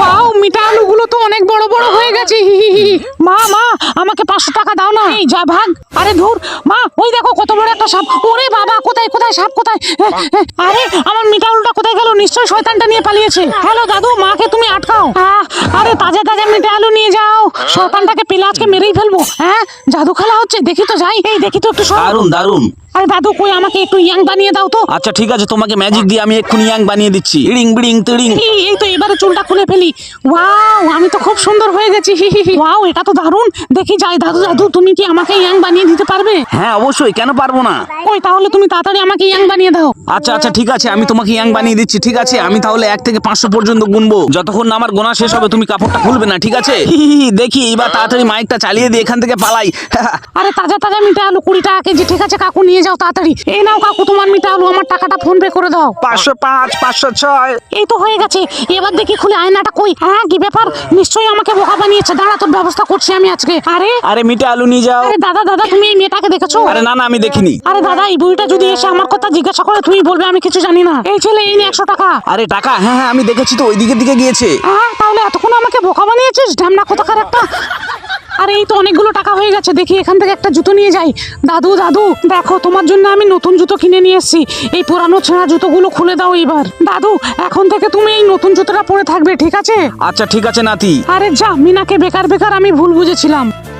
Wow মিঠা আলুগুলো তো অনেক বড় বড় হয়ে গেছে। হি, হি, হি। মা মা আমাকে পাঁচশো টাকা দাও না। এই যা ভাগ। আরে ধুর মা ওই দেখো কত বড় একটা সাপ। ওরে বাবা কোথায় কোথায় সাপ কোথায়? আরে আমার মিঠা আলুটা কোথায় গেল? নিশ্চয়ই শয়তানটা নিয়ে পালিয়েছে। হ্যালো দাদু মাকে তুমি আটকাও। আরে তাজা তাজা মিঠা আলু নিয়ে যাও। শয়তানটাকে পেলে আজকে মেরেই ফেলব। হ্যাঁ জাদু খেলা হচ্ছে দেখি তো যাই। এই দেখি তো একটু দারুণ দারুণ আরে দাদু কই আমাকে একটু ইয়াং বানিয়ে দাও তো। আচ্ছা ঠিক আছে তোমাকে ম্যাজিক দিয়ে আমি এক্ষুনি ইয়াং বানিয়ে দিচ্ছি। ইড়িং বিড়িং তিড়িং। এই তো এবারে চুলটা খুলে ফেলি। ওয়াও আমি তো খুব সুন্দর হয়ে গেছি। ওয়াও এটা তো দারুণ। দেখি যাই দাদু দাদু তুমি কি আমাকে ইয়াং বানিয়ে দিতে পারবে? হ্যাঁ অবশ্যই কেন পারব না? ওই তাহলে তুমি তাড়াতাড়ি আমাকে ইয়াং বানিয়ে দাও। আচ্ছা আচ্ছা ঠিক আছে আমি তোমাকে ইয়াং বানিয়ে দিচ্ছি ঠিক আছে? আমি তাহলে এক থেকে পাঁচশো পর্যন্ত গুনবো। যতক্ষণ না আমার গোনা শেষ হবে তুমি কাপড়টা খুলবে না ঠিক আছে? দেখি এবার তাড়াতাড়ি মাইকটা চালিয়ে দিয়ে এখান থেকে পালাই। আরে তাজা তাজা মিঠা আলু কুড়ি টাকা কেজি ঠিক আছে কাকু নিয়ে যাও তাড়াতাড়ি। এই নাও কাকু তোমার মিঠা আলু আমার টাকাটা ফোন পে করে দাও। পাঁচশো পাঁচ পাঁচশো ছয়। এই তো হয়ে গেছে। এবার দেখি খুলে আয়নাটা কই। হ্যাঁ কি ব্যাপার? নিশ্চয়ই আমাকে বোকা বানিয়েছে। দাঁড়া তোর ব্যবস্থা করছি আমি আজকে। আরে? আরে মিঠে আলু নিয়ে যাও। আরে দাদা দাদা তুমি এই মেয়েটাকে দেখেছ? আরে না না আমি দেখিনি। আরে দাদা এই বুড়িটা যদি এসে আমার কথা জিজ্ঞাসা করে তুমি বলবে আমি কিছু জানি না। এই ছেলে এই নে একশো টাকা। আরে টাকা? হ্যাঁ হ্যাঁ আমি দেখেছি তো ওই দিকের দিকে গিয়েছে। হ্যাঁ তাহলে এতক্ষণ আমাকে বোকা বানিয়েছিস? ঢ্যামনা কোথাকার একটা। আরে এই তো অনেকগুলো টাকা হয়ে গেছে। দেখি এখান থেকে একটা জুতো নিয়ে যাই। দাদু দাদু দেখো তোমার জন্য আমি নতুন জুতো কিনে নিয়ে এসেছি। এই পুরানো ছেঁড়া জুতোগুলো খুলে দাও এবার দাদু এখন থেকে তুমি এই নতুন জুতোটা পরে থাকবে ঠিক আছে? আচ্ছা ঠিক আছে নাতি। আরে যা মিনাকে বেকার বেকার আমি ভুল বুঝেছিলাম।